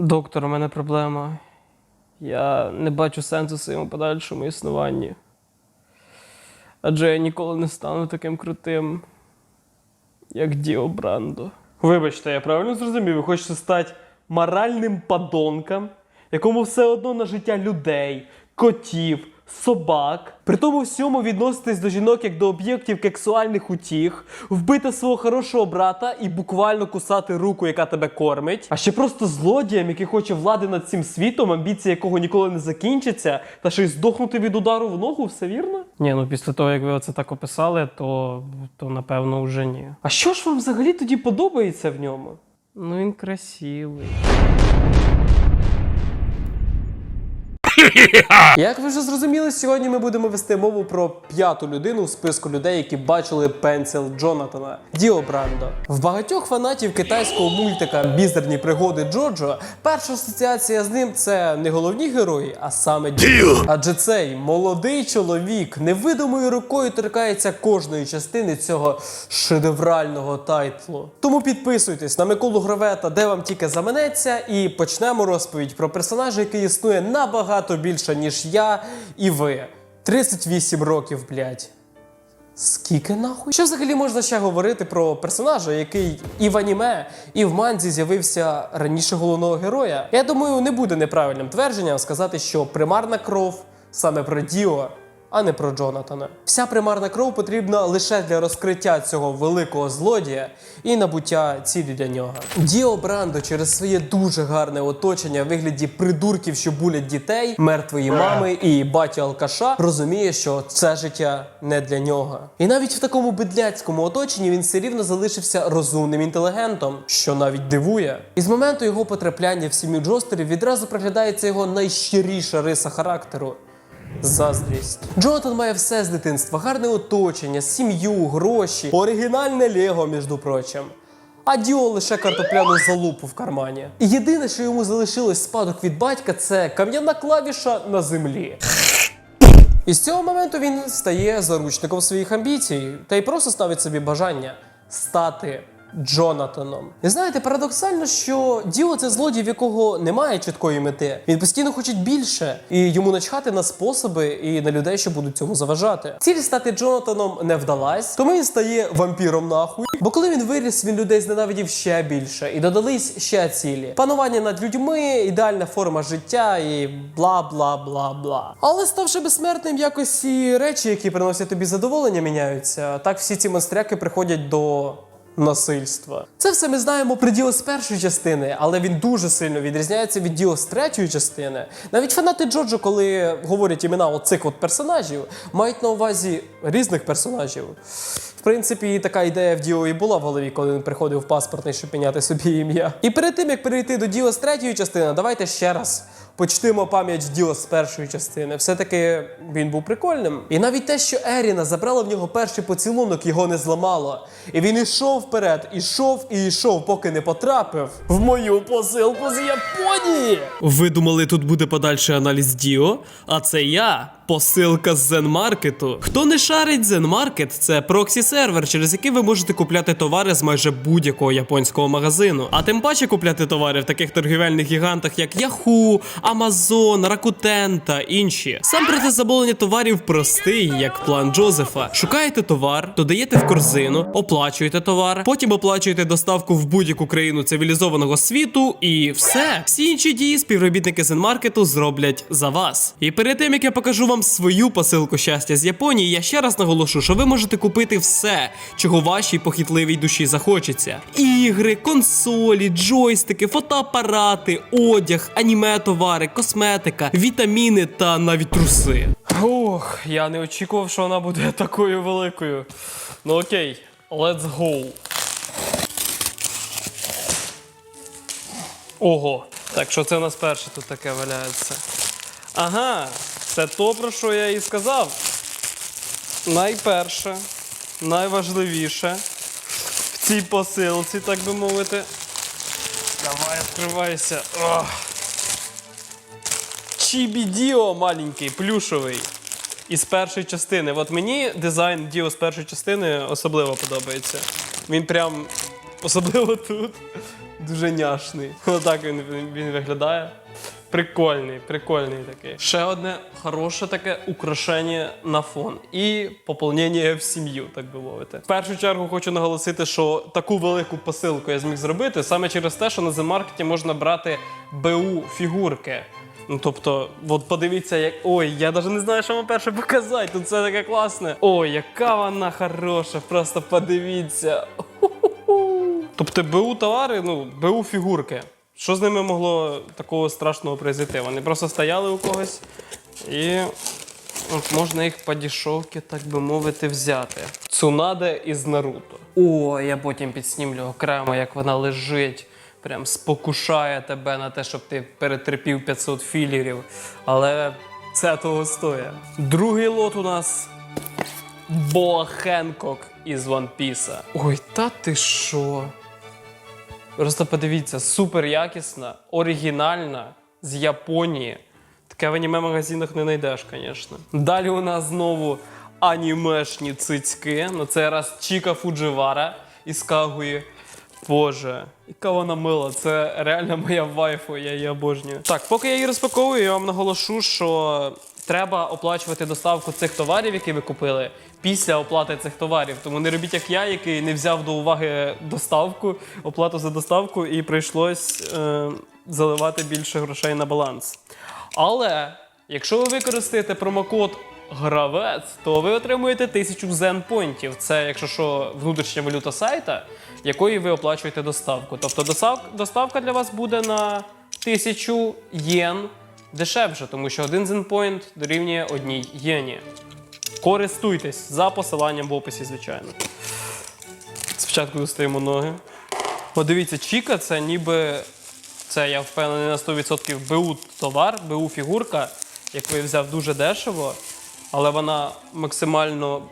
Доктор, у мене проблема. Я не бачу сенсу своєму подальшому існуванні. Адже я ніколи не стану таким крутим, як Діо Брандо. Вибачте, я правильно зрозумів, ви хочете стати моральним подонком, якому все одно на життя людей, котів, собак. При тому всьому відноситесь до жінок як до об'єктів сексуальних утіх, вбити свого хорошого брата і буквально кусати руку, яка тебе кормить. А ще просто злодіям, який хоче влади над цим світом, амбіції якого ніколи не закінчиться, та ще й здохнути від удару в ногу, все вірно? Ні, ну після того, як ви оце так описали, то, то напевно вже ні. А що ж вам взагалі тоді подобається в ньому? Ну він красивий. Як ви вже зрозуміли, сьогодні ми будемо вести мову про п'яту людину в списку людей, які бачили пенсіл Джонатана Діо Брандо. В багатьох фанатів китайського мультика Бізерні пригоди Джоджо перша асоціація з ним це не головні герої, а саме Діо. Адже цей молодий чоловік невидимою рукою торкається кожної частини цього шедеврального тайтлу. Тому підписуйтесь на Миколу Гровета, де вам тільки заманеться, і почнемо розповідь про персонажа, який існує набагато більше, ніж я і ви. 38 років, блядь. Скільки нахуй? Що взагалі можна ще говорити про персонажа, який і в аніме, і в манзі з'явився раніше головного героя? Я думаю, не буде неправильним твердженням сказати, що примарна кров саме про Діо, а не про Джонатана. Вся примарна кров потрібна лише для розкриття цього великого злодія і набуття цілі для нього. Діо Брандо через своє дуже гарне оточення в вигляді придурків, що булять дітей, мертвої мами і батя алкаша, розуміє, що це життя не для нього. І навіть в такому бедляцькому оточенні він все рівно залишився розумним інтелігентом, що навіть дивує. І з моменту його потрапляння в сім'ю Джостерів відразу проглядається його найщиріша риса характеру. Заздрість. Джонатан має все з дитинства: гарне оточення, сім'ю, гроші, оригінальне Лего, між прочим. А Діо лише картопляну залупу в кармані. І єдине, що йому залишилось спадок від батька, це кам'яна клавіша на землі. І з цього моменту він стає заручником своїх амбіцій та й просто ставить собі бажання стати Джонатаном. І знаєте, парадоксально, що Діо це злодій, в якого немає чіткої мети. Він постійно хоче більше, і йому начхати на способи і на людей, що будуть цьому заважати. Ціль стати Джонатаном не вдалась, тому він стає вампіром нахуй. Бо коли він виріс, він людей зненавидів ще більше, і додались ще цілі: панування над людьми, ідеальна форма життя і бла бла бла бла. Але ставши безсмертним, якось і речі, які приносять тобі задоволення, міняються. Так всі ці монстряки приходять до насильства. Це все ми знаємо про Діо з першої частини, але він дуже сильно відрізняється від Діо з третьої частини. Навіть фанати Джоджо, коли говорять імена оцих от персонажів, мають на увазі різних персонажів. В принципі, така ідея в Діо і була в голові, коли він приходив в паспортний, щоб міняти собі ім'я. І перед тим як перейти до Діо з третьої частини, давайте ще раз почтимо пам'ять Діо з першої частини. Все-таки він був прикольним. І навіть те, що Еріна забрала в нього перший поцілунок, його не зламало. І він ішов вперед, ішов і йшов, поки не потрапив в мою посилку з Японії. Ви думали, тут буде подальший аналіз Діо? А це я. Посилка з Зенмаркету. Хто не шарить Зенмаркет, це проксі сервер, через який ви можете купляти товари з майже будь-якого японського магазину. А тим паче купляти товари в таких торгівельних гігантах, як Yahoo, Amazon, Rakuten та інші. Сам процес замовлення товарів простий, як план Джозефа. Шукаєте товар, додаєте в корзину, оплачуєте товар, потім оплачуєте доставку в будь-яку країну цивілізованого світу, і все. Всі інші дії співробітники Зенмаркету зроблять за вас. І перед тим як я покажу вам свою посилку щастя з Японії, я ще раз наголошу, що ви можете купити все, чого вашій похитливій душі захочеться: ігри, консолі, джойстики, фотоапарати, одяг, аніме товари, косметика, вітаміни та навіть труси. Ох, я не очікував, що вона буде такою великою. Ну окей, let's go. Ого, так що це у нас перше тут таке валяється? Ага, це то, про що я і сказав. Найперше, найважливіше в цій посилці, так би мовити. Давай, відкривайся. Ох. Чібі Діо маленький, плюшовий. Із першої частини. От мені дизайн Діо з першої частини особливо подобається. Він прям Особливо тут. Дуже няшний. Отак він, він, він виглядає. Прикольний, прикольний такий. Ще одне хороше таке украшення на фон. І поповнення в сім'ю, так би мовити. В першу чергу хочу наголосити, що таку велику посилку я зміг зробити саме через те, що на Z-Market можна брати БУ фігурки. Ну, тобто, от подивіться, як. Ой, я навіть не знаю, що вам перше показати. Тут все таке класне. Ой, яка вона хороша, просто подивіться. Тобто БУ товари, ну, БУ фігурки. Що з ними могло такого страшного произойти? Вони просто стояли у когось і от можна їх по дішовки, так би мовити, взяти. Цунаде із Наруто. О, я потім підснімлю окремо, як вона лежить. Прям спокушає тебе на те, щоб ти перетерпів 500 філерів. Але це того стоїть. Другий лот у нас Боа Хенкок із One Piece. Ой, та ти що? Просто подивіться, супер якісна, оригінальна, з Японії. Таке в аніме-магазинах не знайдеш, звісно. Далі у нас знову анімешні цицьки. На цей раз Чіка Фудживара із Кагуї. Боже, яка вона мила, це реально моя вайфу, я її обожнюю. Так, поки я її розпаковую, я вам наголошу, що треба оплачувати доставку цих товарів, які ви купили, після оплати цих товарів. Тому не робіть як я, який не взяв до уваги доставку, оплату за доставку, і прийшлось е, заливати більше грошей на баланс. Але якщо ви використаєте промокод Гравець, то ви отримуєте 1000 зен-понтів. Це, якщо що, внутрішня валюта сайта, якої ви оплачуєте доставку. Тобто доставка для вас буде на 1000 єн дешевше, тому що один зенпойнт дорівнює одній єні. Користуйтесь за посиланням в описі, звичайно. Спочатку достаємо ноги. Подивіться, Чіка це ніби. Це я впевнений на 100% БУ товар, БУ фігурка, яку я взяв дуже дешево, але вона максимально,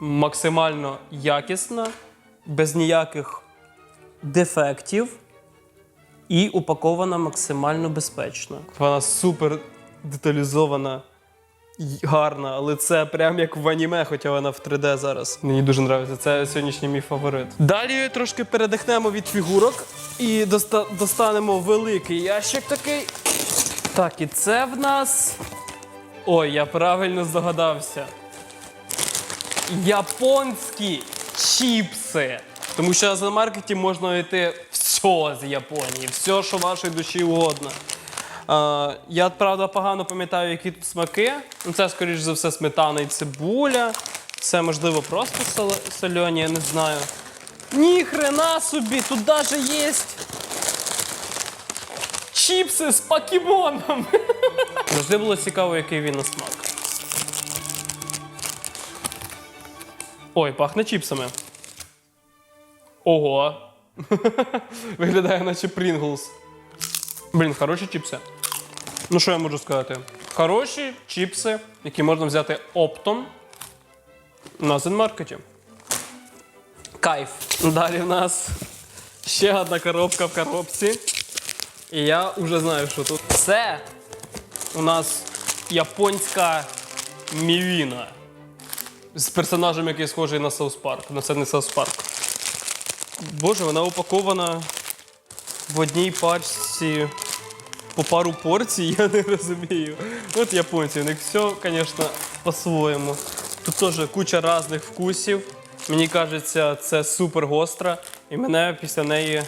максимально якісна, без ніяких дефектів і упакована максимально безпечно. Вона супер деталізована гарна, але це прям як в аніме, хоча вона в 3D зараз. Мені дуже подобається. Це сьогоднішній мій фаворит. Далі трошки передихнемо від фігурок і доста- достанемо великий ящик такий. Так, і це в нас. Ой, я правильно здогадався. Японські чіпси. Тому що на зоомаркеті можна знайти все з Японії, все, що вашій душі угодно. Е, я, правда, погано пам'ятаю, які тут смаки. Ну, Це, скоріш за все, сметана і цибуля. Це, можливо, просто сольоні, я не знаю. Ні, хрена собі, тут навіть є чіпси з покемоном. Завжди було цікаво, який він на смак. Ой, пахне чіпсами. Ого. Виглядає, наче Pringles. Блін, хороші чіпси. Ну, що я можу сказати? Хороші чіпси, які можна взяти оптом на зенмаркеті. Кайф. Далі в нас ще одна коробка в коробці. І я вже знаю, що тут. Це у нас японська мівіна. З персонажем, який схожий на Саус Парк. Ну це не Саус Парк. Боже, вона упакована в одній пачці по пару порцій, я не розумію. От японці, у них все, звісно, по-своєму. Тут теж куча різних вкусів. Мені кажеться, це супер гостра, і мене після неї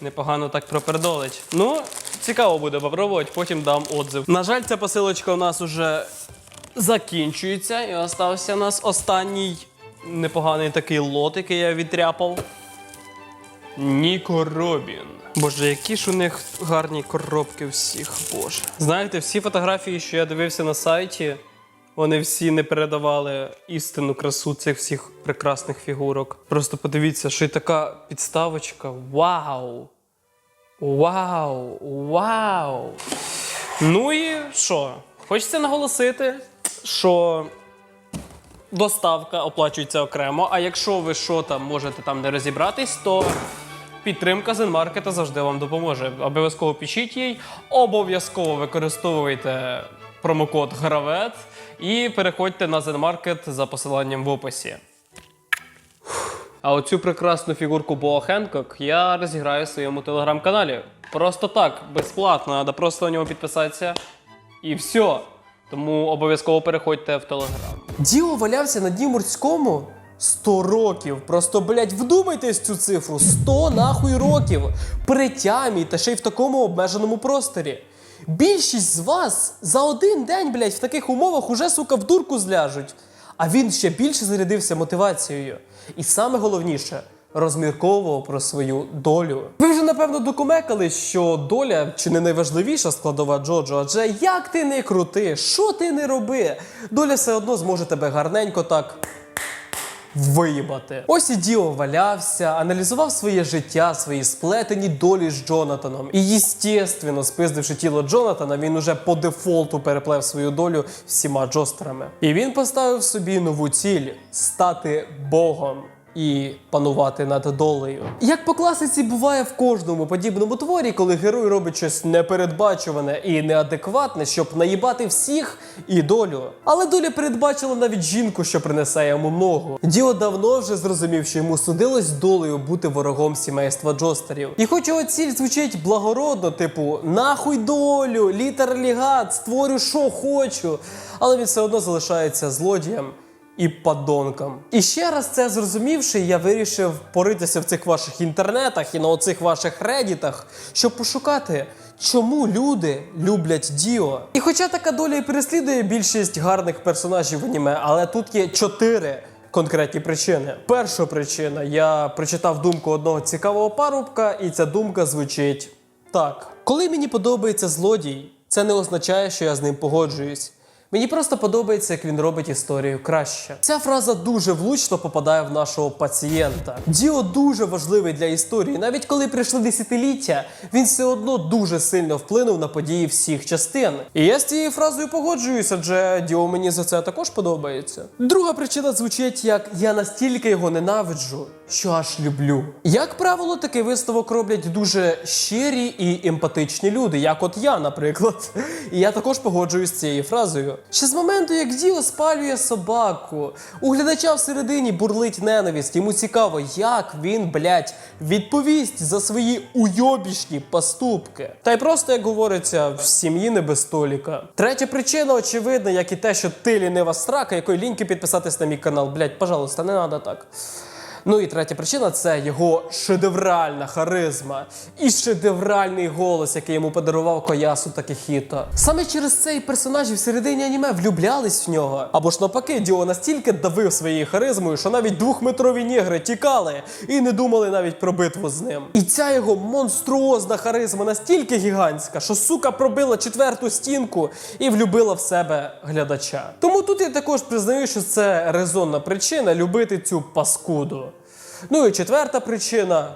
непогано так пропердолить. Ну, цікаво буде попробувати, потім дам отзив. На жаль, ця посилочка у нас уже закінчується, і остався у нас останній непоганий такий лот, який я відтряпав. Ніко Робін. Боже, які ж у них гарні коробки всіх, боже. Знаєте, всі фотографії, що я дивився на сайті, вони всі не передавали істинну красу цих всіх прекрасних фігурок. Просто подивіться, що й така підставочка. Вау! Вау! Вау! Ну і що? Хочеться наголосити, що доставка оплачується окремо. А якщо ви що там можете там не розібратись, то підтримка Зенмаркета завжди вам допоможе. Обов'язково пишіть їй, обов'язково використовуйте промокод Гравет і переходьте на Зенмаркет за посиланням в описі. А оцю прекрасну фігурку Боа Хенкок я розіграю в своєму телеграм-каналі. Просто так, безплатно, треба просто на нього підписатися. І все. Тому обов'язково переходьте в телеграм. Діо валявся на дні морському 100 років. Просто, блять, вдумайтесь цю цифру. 100 нахуй років. При тямі та ще й в такому обмеженому просторі. Більшість з вас за один день, блять, в таких умовах уже, сука, в дурку зляжуть. А він ще більше зарядився мотивацією. І саме головніше розмірковував про свою долю. Ви вже напевно докумекали, що доля чи не найважливіша складова Джоджо, адже як ти не крути, що ти не роби, доля все одно зможе тебе гарненько так. Виїбати. Ось і Діо валявся, аналізував своє життя, свої сплетені долі з Джонатаном. І, єстественно, спиздивши тіло Джонатана, він уже по дефолту переплев свою долю всіма джостерами. І він поставив собі нову ціль стати Богом. І панувати над долею. Як по класиці буває в кожному подібному творі, коли герой робить щось непередбачуване і неадекватне, щоб наїбати всіх і долю. Але доля передбачила навіть жінку, що принесе йому ногу. Діо давно вже зрозумів, що йому судилось долею бути ворогом сімейства Джостерів. І хоч його ціль звучить благородно, типу нахуй долю, літер лігат, створю, що хочу, але він все одно залишається злодієм і падонкам. І ще раз це зрозумівши, я вирішив поритися в цих ваших інтернетах і на оцих ваших редітах, щоб пошукати. Чому люди люблять Діо? І хоча така доля і переслідує більшість гарних персонажів в аніме, але тут є чотири конкретні причини. Перша причина: я прочитав думку одного цікавого парубка, і ця думка звучить так: коли мені подобається злодій, це не означає, що я з ним погоджуюсь. Мені просто подобається, як він робить історію краще. Ця фраза дуже влучно попадає в нашого пацієнта. Діо дуже важливий для історії. Навіть коли прийшли десятиліття, він все одно дуже сильно вплинув на події всіх частин. І я з цією фразою погоджуюся, адже Діо мені за це також подобається. Друга причина звучить як я настільки його ненавиджу, що аж люблю. Як правило, такий висновок роблять дуже щирі і емпатичні люди, як от я, наприклад. І я також погоджуюсь з цією фразою. Ще з моменту, як Діо спалює собаку, у глядача всередині бурлить ненависть. Йому цікаво, як він, блядь, відповість за свої уйобішні поступки. Та й просто, як говориться, в сім'ї не без століка. Третя причина, очевидна, як і те, що ти лінива срака, якої ліньки підписатись на мій канал. Блядь, пожалуйста, не треба так. Ну і третя причина це його шедевральна харизма і шедевральний голос, який йому подарував Коясу Такехіто. Саме через цей персонажі в середині аніме влюблялись в нього. Або ж навпаки, Діо настільки давив своєю харизмою, що навіть двохметрові нігри тікали і не думали навіть про битву з ним. І ця його монструозна харизма настільки гігантська, що сука пробила четверту стінку і влюбила в себе глядача. Тому тут я також признаю, що це резонна причина любити цю паскуду. Ну і четверта причина.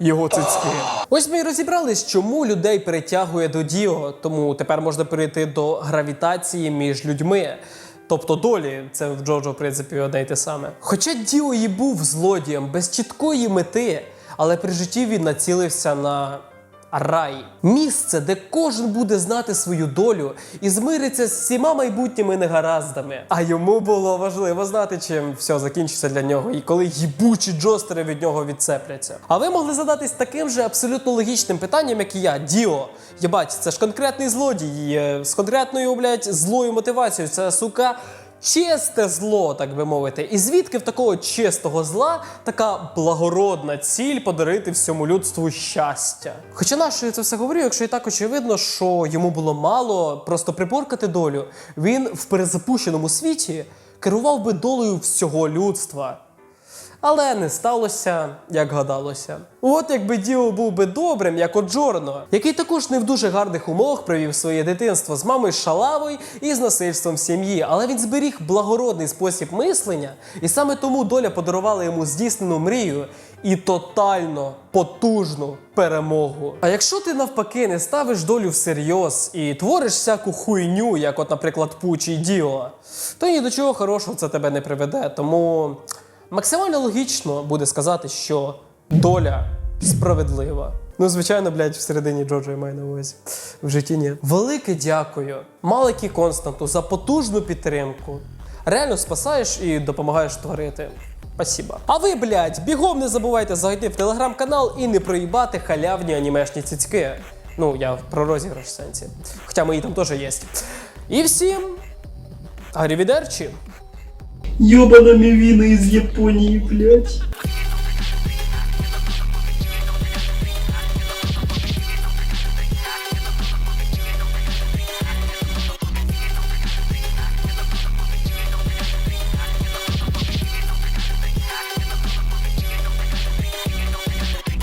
Його цицьки. Ось ми і розібрались, чому людей перетягує до Діо, тому тепер можна перейти до гравітації між людьми. Тобто долі, це в Джоджо, в принципі, одне й те саме. Хоча Діо і був злодієм без чіткої мети, але при житті він націлився на рай. Місце, де кожен буде знати свою долю і змириться з всіма майбутніми негараздами. А йому було важливо знати, чим все закінчиться для нього, і коли їбучі джостери від нього відцепляться. А ви могли задатись таким же абсолютно логічним питанням, як і я. Діо, єбать, це ж конкретний злодій е, з конкретною, блядь, злою мотивацією. Це сука. Чисте зло, так би мовити. І звідки в такого чистого зла така благородна ціль подарити всьому людству щастя? Хоча нащо я це все говорю, якщо і так очевидно, що йому було мало просто припоркати долю, він в перезапущеному світі керував би долею всього людства. Але не сталося, як гадалося. От якби Діо був би добрим, як от Джорно, який також не в дуже гарних умовах провів своє дитинство з мамою шалавою і з насильством сім'ї, але він зберіг благородний спосіб мислення, і саме тому доля подарувала йому здійснену мрію і тотально потужну перемогу. А якщо ти навпаки не ставиш долю всерйоз і твориш всяку хуйню, як, от, наприклад, Пучі Діо, то ні до чого хорошого це тебе не приведе. Тому. Максимально логічно буде сказати, що доля справедлива. Ну, звичайно, блядь, всередині Джоджо я маю на увазі. В житті ні. Велике дякую Маликі Константу за потужну підтримку. Реально спасаєш і допомагаєш творити. Спасибо. А ви, блядь, бігом не забувайте зайти в телеграм-канал і не проїбати халявні анімешні цицьки. Ну, я про розіграш сенсі. Хоча мої там теж є. І всім. Арівідерчі. Ёбана мівіна із Японії, блядь.